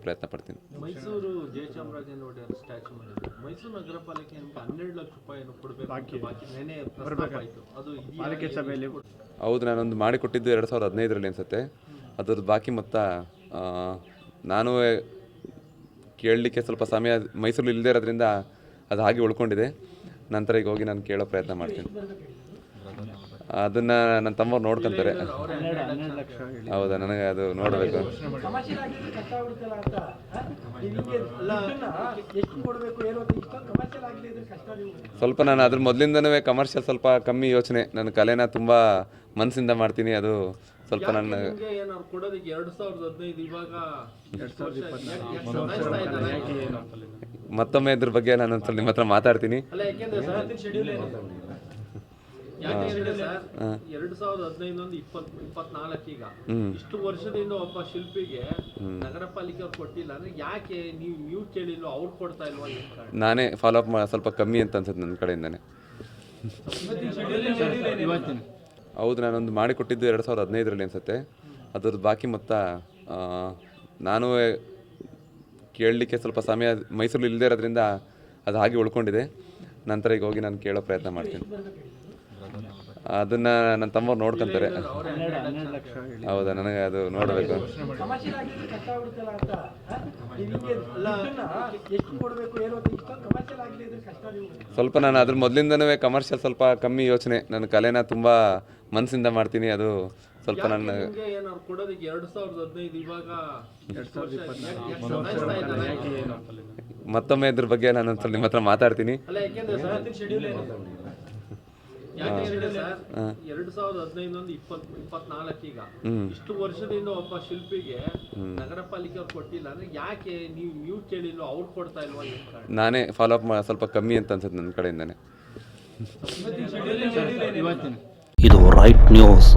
ಪ್ರಯತ್ನ ಪಡ್ತೀನಿ. ಮೈಸೂರು ಜಯಚಾಮರಾಜೇಂದ್ರ ಒಡೆಯರ್ ಸ್ಟ್ಯಾಚು ಮಾಡಿದ್ರು. ಮೈಸೂರು ನಗರ ಪಾಲಿಕೆ ಹನ್ನೆರಡು ಲಕ್ಷ ರೂಪಾಯಿಯನ್ನು ಕೊಡಬೇಕು ಬಾಕಿ ನೆನೆ ಆಯಿತು. ಅದು ಪಾಲಿಕೆ ಸಭೆಯಲ್ಲಿ ಹೌದು ನಾನೊಂದು ಮಾಡಿಕೊಟ್ಟಿದ್ದು ಎರಡು ಸಾವಿರದ ಹದಿನೈದರಲ್ಲಿ ಅನಿಸುತ್ತೆ. ಅದ್ರದ್ದು ಬಾಕಿ ಮೊತ್ತ ನಾನು ಕೇಳಲಿಕ್ಕೆ ಸ್ವಲ್ಪ ಸಮಯ ಮೈಸೂರಲ್ಲಿ ಇಲ್ಲದೇ ಇರೋದ್ರಿಂದ ಅದು ಹಾಗೆ ಉಳ್ಕೊಂಡಿದೆ. ನಂತರ ಈಗ ಹೋಗಿ ನಾನು ಕೇಳೋ ಪ್ರಯತ್ನ ಮಾಡ್ತೀನಿ. ಅದನ್ನು ನನ್ನ ತಮ್ಮ ನೋಡ್ಕೊಂತಾರೆ. ಹೌದಾ ನನಗೆ ಅದು ನೋಡಬೇಕು. ಕಮರ್ಷಿಯಲ್ ಕಷ್ಟ ಆಗ್ಬಿಡುತ್ತಲ್ಲ ಅಂತ. ಆ? ನಿಮ್ಗೆ ಎಷ್ಟು ಕೊಡಬೇಕು ಏನು ಅಂತ ಕಮರ್ಷಿಯಲ್ ಆಗಲಿ ಕಷ್ಟ ನೀವು. ಸ್ವಲ್ಪ ನಾನು ಅದ್ರ ಮೊದಲಿಂದನೂ ಕಮರ್ಷಿಯಲ್ ಸ್ವಲ್ಪ ಕಮ್ಮಿ ಯೋಚನೆ. ನನ್ನ ಕಲೆನ ತುಂಬ ಮನಸ್ಸಿಂದ ಮಾಡ್ತೀನಿ. ಅದು ಸ್ವಲ್ಪ ನನ್ನ? ಮತ್ತೊಮ್ಮೆ ಇದ್ರ ಬಗ್ಗೆ ನಾನು ಒಂದ್ಸಲ ನಿಮ್ಮ ಹತ್ರ ಮಾತಾಡ್ತೀನಿ. ಎರಡು ಸಾವಿರದ ಹದಿನೈದೊಂದು ಇಪ್ಪತ್ ಇಪ್ಪತ್ನಾಲ್ಕು ಈಗ ಇಷ್ಟು ವರ್ಷದಿಂದ ಒಬ್ಬ ಶಿಲ್ಪಿಗೆ ನಗರ ಪಾಲಿಕೆ ಅವ್ರು ಕೊಟ್ಟಿಲ್ಲ ಅಂದ್ರೆ ಯಾಕೆ ನೀವು ನೀವು ಕೇಳಿಲ್ವ ಅವ್ರು ಕೊಡ್ತಾ ಇಲ್ವಾ ನಾನೇ ಫಾಲೋ ಅಪ್ ಸ್ವಲ್ಪ ಕಮ್ಮಿ ಅಂತ ಅನ್ಸುತ್ತೆ ನನ್ನ ಕಡೆಯಿಂದಾನೆ. ಇವತ್ತಿನ. ಹೌದು ನಾನೊಂದು ಮಾಡಿಕೊಟ್ಟಿದ್ದು ಎರಡು ಸಾವಿರದ ಹದಿನೈದರಲ್ಲಿ ಅನ್ಸುತ್ತೆ. ಅದ್ರದ್ದು ಬಾಕಿ ಮೊತ್ತ ನಾನು ಕೇಳಲಿಕ್ಕೆ ಸ್ವಲ್ಪ ಸಮಯ ಮೈಸೂರಲ್ಲಿ ಇಲ್ಲದೇ ಇರೋದ್ರಿಂದ ಅದು ಹಾಗೆ ಉಳ್ಕೊಂಡಿದೆ. ನಂತರ ಈಗ ಹೋಗಿ ನಾನು ಕೇಳೋ ಪ್ರಯತ್ನ ಮಾಡ್ತೀನಿ. ಅದನ್ನು ನನ್ನ ತಮ್ಮ ನೋಡ್ಕೊಂತಾರೆ. ಹೌದಾ, ನನಗೆ ಅದು ನೋಡಬೇಕು. ಸ್ವಲ್ಪ ನಾನು ಅದ್ರ ಮೊದಲಿಂದನೂ ಕಮರ್ಷಿಯಲ್ ಸ್ವಲ್ಪ ಕಮ್ಮಿ ಯೋಚನೆ. ನನ್ನ ಕಲೆನ ತುಂಬ ಮನಸ್ಸಿಂದ ಮಾಡ್ತೀನಿ. ಅದು ಸ್ವಲ್ಪ ನನ್ನ? ಮತ್ತೊಮ್ಮೆ ಇದ್ರ ಬಗ್ಗೆ ನಾನು ನಿಮ್ಮ ಹತ್ರ ಮಾತಾಡ್ತೀನಿ. ಎರಡು ಸಾವಿರದ ಹದಿನೈದೊಂದು ಇಪ್ಪತ್ ಇಪ್ಪತ್ನಾಲ್ಕು ಈಗ. ಇಷ್ಟು ವರ್ಷದಿಂದ ಒಬ್ಬ ಶಿಲ್ಪಿಗೆ ನಗರ ಪಾಲಿಕೆ ಅವ್ರು ಕೊಟ್ಟಿಲ್ಲ ಅಂದ್ರೆ ಯಾಕೆ ನೀವು ನೀವು ಕೇಳಿಲ್ವ ಅವ್ರು ಕೊಡ್ತಾ ಇಲ್ವಾ ನಾನೇ ಫಾಲೋ ಅಪ್ ಸ್ವಲ್ಪ ಕಮ್ಮಿ ಅಂತ ಅನ್ಸುತ್ತೆ ನನ್ನ ಕಡೆಯಿಂದಾನೆ. ಇದು ರೈಟ್ ನ್ಯೂಸ್